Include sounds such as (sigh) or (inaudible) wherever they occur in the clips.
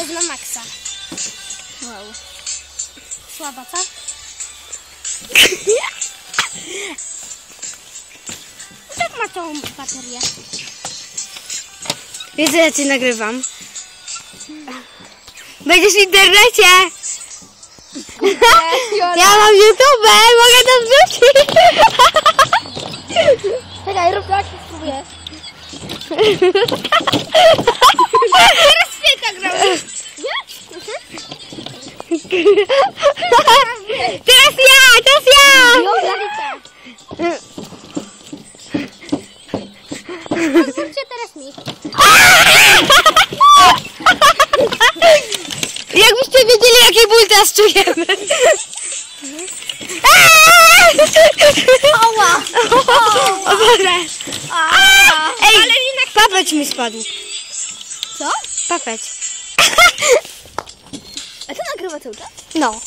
To jest na maksa. Wow. Słaba, co? Tak ma tą baterię. Wiesz, ja cię nagrywam. Będziesz w internecie! Ja mam YouTube, mogę to wrzucić! Czekaj, rób tak, spróbuję. (laughs) (laughs) Teraz ja, teraz ja! Zróbcie teraz mi. (laughs) Jakbyście wiedzieli, jaki ból teraz czujemy. Oła. (laughs) O Boże. Ej, papeć mi spadł. Co? Papeć. Nagrywa cały czas? No.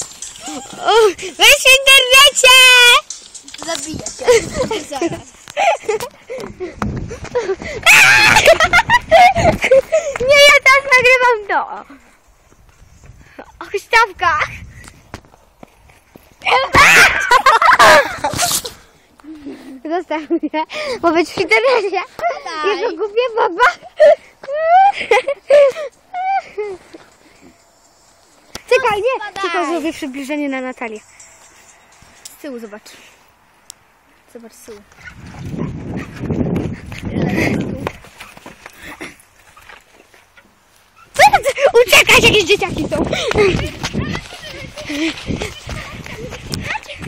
Weź w internecie! Zabiję cię. (laughs) Zaraz. (laughs) Nie, ja teraz nagrywam to. O huśtawkach. (laughs) Zostaw mnie, bo być w internecie. Daj. Jako głupia baba. Czekaj, nie. Tylko zrobię przybliżenie na Natalię. Z tyłu zobacz. Zobacz z tyłu. (laughs) Uciekać, jakieś dzieciaki są.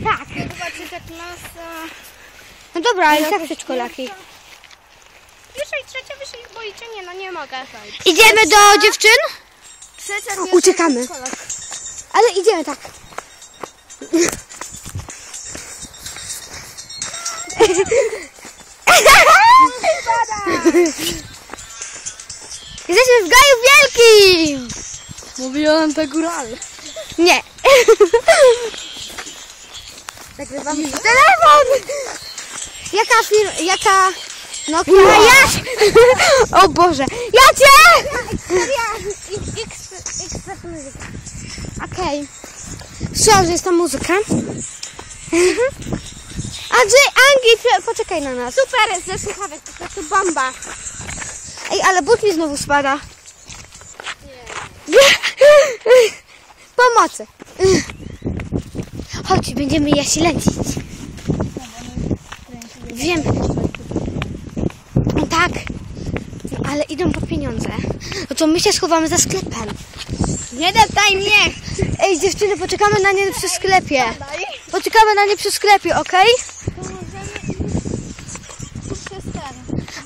Tak. Zobaczcie, tak masa. No dobra, ale tak przedszkolaki. Wyżej, trzecia, wyżej, boicie? Nie, no nie mogę. Idziemy do dziewczyn? Trzecia, Uciekamy. Ale idziemy tak. Jesteśmy w Gaju Wielkim! Mówiłam te górale. Nie. Nagrywamy telefon! Jaka firma, jaka Nokia? Ja! O Boże, ja cię! Okej. Słyszałam, że jest tam muzyka. Andrzej, Angi, poczekaj na nas. Super, ze słuchawek, po prostu bomba. Ej, ale but mi znowu spada. (laughs) Pomocy. Chodź, będziemy je śledzić. Wiem. No tak. No, ale idą po pieniądze. No to my się schowamy za sklepem. Nie daj mnie. Ej, dziewczyny, poczekamy na nie przy sklepie. Poczekamy na nie przy sklepie, ten.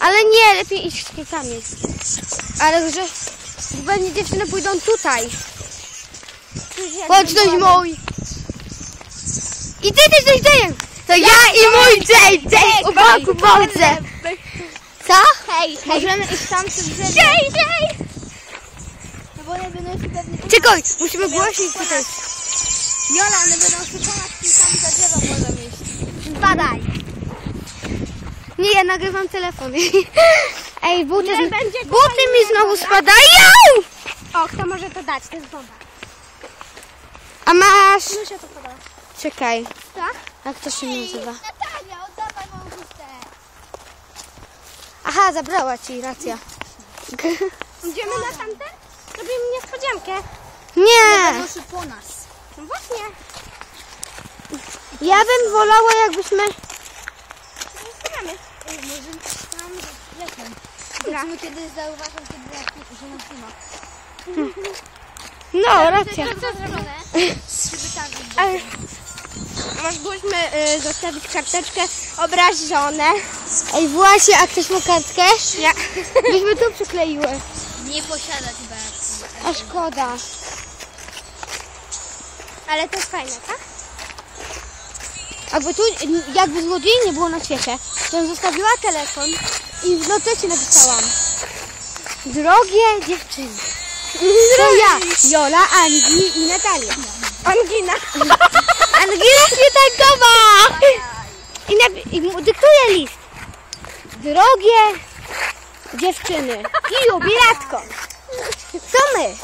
Ale nie, lepiej iść sklepami. Ale że pewnie dziewczyny pójdą tutaj. Chodź dość mój. I ty też dość dajem. To ja i mój JJ u boku boce. Co? Hej, możemy iść tam przez. JJ! No bo pewnie... Czekaj, musimy głośniej tutaj. Jola, one będą szukać i tam za drzewo mogą iść. Badaj. Nie, ja nagrywam telefon. (laughs) Ej, buty, Nie z... będzie buty mi znowu spadają! O, kto może to dać? To jest bomba. A masz... Mi się to podoba. Czekaj, Tak? jak to się nazywa? Natalia, oddawaj moją chustę. Aha, zabrała ci, racja. Idziemy na tamten? Robimy niespodziankę. Nie, Proszę po nas. No właśnie. ja bym wolała jakbyśmy... Zostawiamy. Może tam za sklepem. Zobaczymy, kiedy zauważą, kiedy jak, że nas nie ma. No, racja. To co zrobione? Żeby Ale... Mogłyśmy y, zostawić karteczkę obrażone. Ej, właśnie, a ktoś ma kartkę? Nie. Byśmy tu przykleiły. Nie posiadać bez. A szkoda. Ale to jest fajne, tak? Jakby tu, jakby złodziei nie było na świecie, to bym zostawiła telefon i w notecie napisałam Drogie dziewczyny, to ja, Jola, Angi i Natalia. Angina. (laughs) Angela Śmietankowa! I, I dyktuję list. Drogie dziewczyny i jubilatko, to my.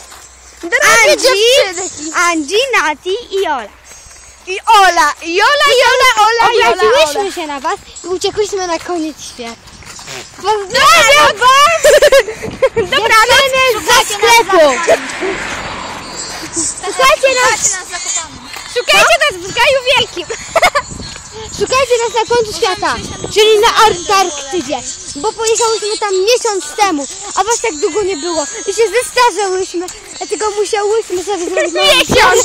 Angie, Angie, Nati i Ola. I Ola, i Ola, i Ola, Ola, i Ola, Obraziłyśmy się na was i uciekłyśmy na koniec świata. Pozdrawiam was! Dziewczyny ze sklepu! Słuchajcie nas. Szukajcie nas w Gaju Wielkim. (laughs) szukajcie nas na końcu świata, czyli na Antarktydzie, bo pojechałyśmy tam miesiąc temu, a was tak długo nie było i się zestarzałyśmy, dlatego musiałyśmy sobie (laughs) zrobić Miesiąc?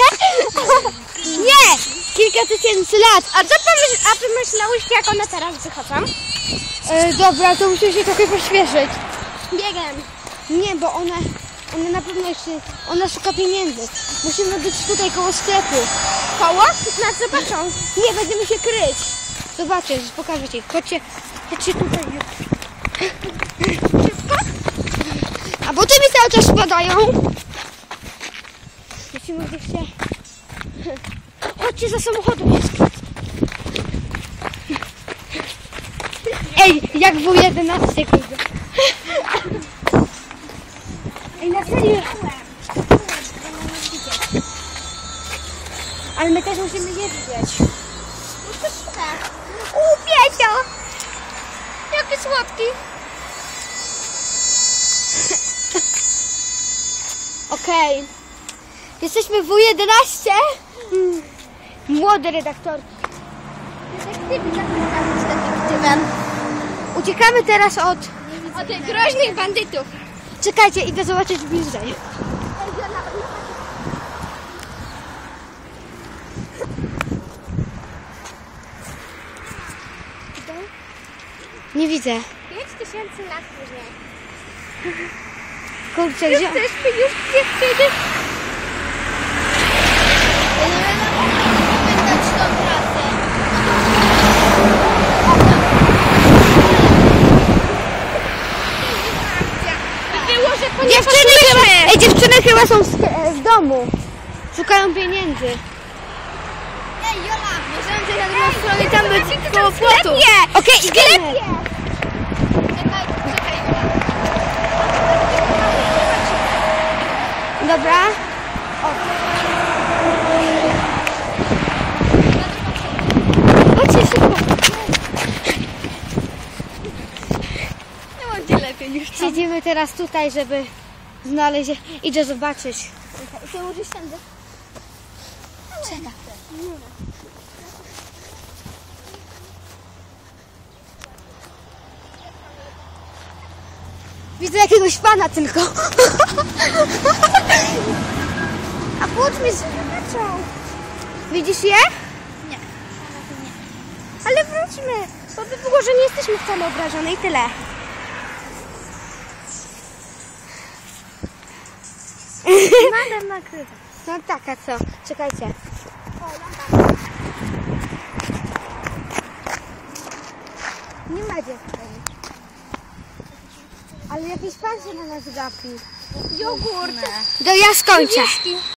(laughs) Nie! Kilka tysięcy lat. A co pomyśl, a pomyślałyście, jak one teraz wychodzą? E, dobra, to musimy się trochę pośpieszyć. Biegiem. Nie, bo one, one na pewno jeszcze, ona szuka pieniędzy. Musimy być tutaj koło sklepu. Koło? Nas zobaczą. Nie, będziemy się kryć. Zobaczcie, pokażę ci. Chodźcie, chodźcie tutaj. A bo ty mi cały czas spadają. Musimy gdzieś się... Chodźcie za samochodem. Ej, jak w 11 kurde. Ej, na serio. Ale my też musimy je widzieć. U, Piesio. Jaki słodki. (laughs) Okej. Jesteśmy w U11. Mm. Młody redaktor. Detektywem. Uciekamy teraz od... Od tych groźnych bandytów. Czekajcie, idę zobaczyć bliżej. Nie widzę. 5 tysięcy lat później. (laughs) Kurczę, gdzie... Jesteśmy już to nie Dziewczyny chyba... Ej, dziewczyny chyba są sk- w domu. Szukają pieniędzy. Ej, Jola, stronę tam być koło płotu. Okej, Jola. Dobra. Chodźcie szybko. Nie będzie lepiej już. Siedzimy teraz tutaj, żeby znaleźć... Idę zobaczyć. Ty możesz siądę. Czekaj. Widzę jakiegoś pana tylko. A płot mi zobaczą. Widzisz je? Nie. Ale wróćmy. To by było, że nie jesteśmy wcale obrażone i tyle. Nadal nakrywa. No tak, a co? Czekajcie. Nie ma dziewczyn. Ale jakiś pan się na nas gapi. Jogurt. To ja skończę.